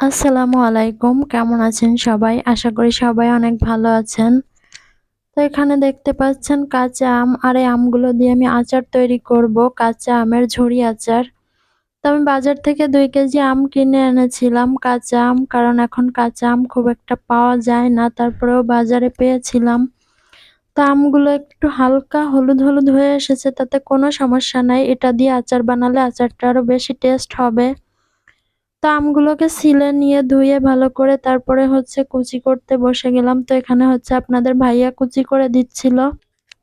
আসসালামু আলাইকুম, কেমন আছেন সবাই? আশা করি সবাই অনেক ভালো আছেন। তো এখানে দেখতে পাচ্ছেন কাঁচা আম, আর এই আমগুলো দিয়ে আমি আচার তৈরি করব, কাঁচা আমের ঝুড়ি আচার। তো আমি বাজার থেকে দুই কেজি আম কিনে এনেছিলাম, কাঁচা আম, কারণ এখন কাঁচা আম খুব একটা পাওয়া যায় না, তারপরেও বাজারে পেয়েছিলাম। তো আমগুলো একটু হালকা হলুদ হলুদ হয়ে এসেছে, তাতে কোনো সমস্যা নাই, এটা দিয়ে আচার বানালে আচারটা আরও বেশি টেস্ট হবে। তো আমগুলোকে ছিলে নিয়ে ধুয়ে ভালো করে তারপরে হচ্ছে কুচি করতে বসে গেলাম। তো এখানে হচ্ছে আপনাদের ভাইয়া কুচি করে দিচ্ছিল।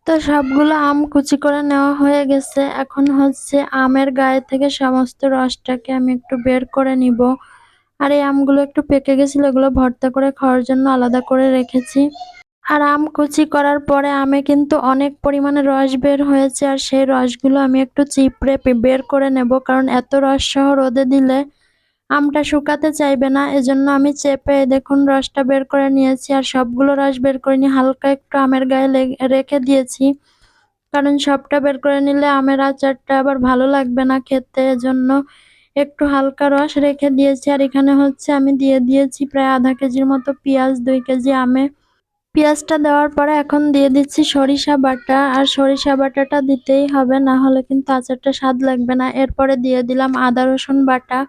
তো সবগুলো আম কুচি করে নেওয়া হয়ে গেছে। এখন হচ্ছে আমের গায়ে থেকে সমস্ত রসটাকে আমি একটু বের করে নিব। আর এই আমগুলো একটু পেকে গেছিল, এগুলো ভর্তা করে খাওয়ার জন্য আলাদা করে রেখেছি। আর আম কুচি করার পরে আমে কিন্তু অনেক পরিমাণে রস বের হয়েছে। আর সেই রসগুলো আমি একটু চিপড়ে বের করে নেব। কারণ এত রস সহ রোদে দিলে আমটা শুকাতে চাইবে না, এজন্য আমি চেপে দেখুন রসটা বের করে নিয়েছি আর সবগুলো রস বের করে নিয়ে হালকা একটু আমের গায়ে রেখে দিয়েছি। কারণ সবটা বের করে নিলে আমের আচারটা আবার ভালো লাগবে না খেতে, এজন্য একটু হালকা রস রেখে দিয়েছি। আর এখানে হচ্ছে আমি দিয়ে দিয়েছি প্রায় আধা কেজির মতো পেঁয়াজ, দুই কেজি আমে। পেঁয়াজটা দেওয়ার পরে এখন দিয়ে দিচ্ছি সরিষা বাটা, আর সরিষা বাটাটা দিতেই হবে, না হলে কিন্তু আচারটা স্বাদ লাগবে না। এরপরে দিয়ে দিলাম আদা রসুন বাটা।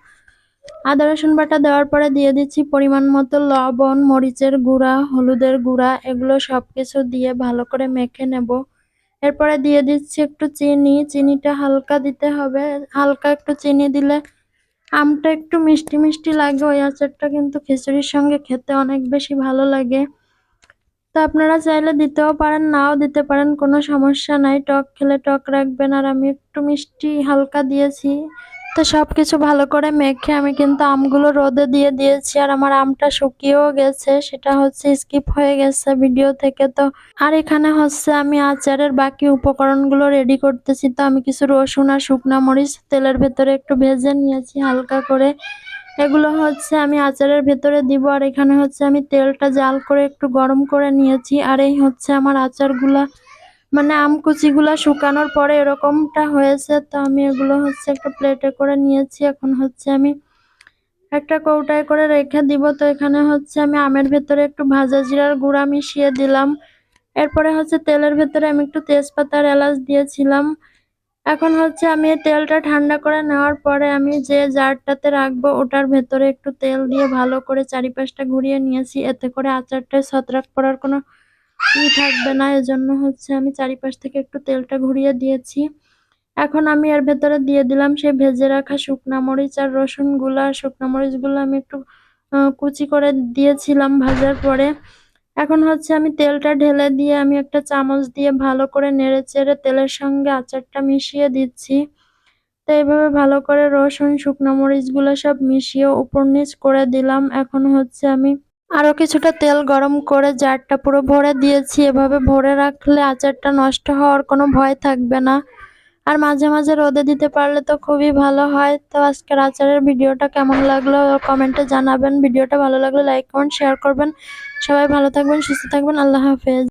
আদা, রসুন বাটা দেওয়ার পরে দিয়ে দিচ্ছি পরিমাণ মতো লবণ, মরিচের গুঁড়া, হলুদের গুঁড়া, এগুলো সব কিছু দিয়ে ভালো করে মেখে নেব। এরপরে দিয়ে দিচ্ছি একটু চিনি। চিনিটা হালকা দিতে হবে। হালকা একটু চিনি দিলে আমটা একটু মিষ্টি মিষ্টি লাগে, ওই আচারটা কিন্তু খিচুড়ির সঙ্গে খেতে অনেক বেশি ভালো লাগে। তো আপনারা চাইলে দিতেও পারেন, নাও দিতে পারেন, কোনো সমস্যা নাই। টক খেলে টক রাখবেন, আর আমি একটু মিষ্টি হালকা দিয়েছি। তো সব কিছু ভালো করে মেখে আমি কিন্তু আমগুলো রোদে দিয়ে দিয়েছি আর আমার আমটা শুকিয়েও গেছে, সেটা হচ্ছে স্কিপ হয়ে গেছে ভিডিও থেকে। তো আর এখানে হচ্ছে আমি আচারের বাকি উপকরণগুলো রেডি করতেছি। তো আমি কিছু রসুন আর শুকনা মরিচ তেলের ভেতরে একটু ভেজে নিয়েছি হালকা করে। এগুলো হচ্ছে আমি আচারের ভেতরে দিব আর এখানে হচ্ছে আমি তেলটা জাল করে একটু গরম করে নিয়েছি। আর এই হচ্ছে আমার আচারগুলা মানে আম কুচিগুলো শুকানোর পরে এরকমটা হয়েছে, তো আমি এগুলো হচ্ছে একটা প্লেটে করে নিয়েছি। এখন হচ্ছে আমি একটা কৌটায় করে রেখে দিব। তো এখানে হচ্ছে আমি আমের ভেতরে একটু ভাজা জিরার গুঁড়া মিশিয়ে দিলাম। এরপরে হচ্ছে তেলের ভেতরে আমি একটু তেজপাতার এলাচ দিয়েছিলাম। এখন হচ্ছে আমি তেলটা ঠান্ডা করে নেওয়ার পরে আমি যে জারটাতে রাখব ওটার ভেতরে একটু তেল দিয়ে ভালো করে চারিপাশটা ঘুরিয়ে নিয়েছি। এতে করে আচারটা ছত্রাক পড়ার কোনো ই থাকবে না, এজন্য হচ্ছে আমি চারিপাশ থেকে একটু তেলটা ঘুরিয়ে দিয়েছি। এখন আমি এর ভেতরে দিয়ে দিলাম সেই ভেজে রাখা শুকনা মরিচ আর রসুনগুলো আর শুকনা মরিচগুলো আমি একটু কুচি করে দিয়েছিলাম ভাজার পরে। এখন হচ্ছে আমি তেলটা ঢেলে দিয়ে আমি একটা চামচ দিয়ে ভালো করে নেড়ে চেড়ে তেলের সঙ্গে আচারটা মিশিয়ে দিচ্ছি। তো এইভাবে ভালো করে রসুন, শুকনো মরিচগুলো সব মিশিয়ে উপর নিচ করে দিলাম। এখন হচ্ছে আমি আরও কিছুটা তেল গরম করে জারটা পুরো ভরে দিয়েছি। এভাবে ভরে রাখলে আচারটা নষ্ট হওয়ার কোনো ভয় থাকবে না। আর মাঝে মাঝে রোদে দিতে পারলে তো খুবই ভালো হয়। তো আজকের আচারের ভিডিওটা কেমন লাগল কমেন্টে জানাবেন। ভিডিওটা ভালো লাগলে লাইক কমেন্ট, শেয়ার করবেন। সবাই ভালো থাকবেন, সুস্থ থাকবেন। আল্লাহ হাফেজ।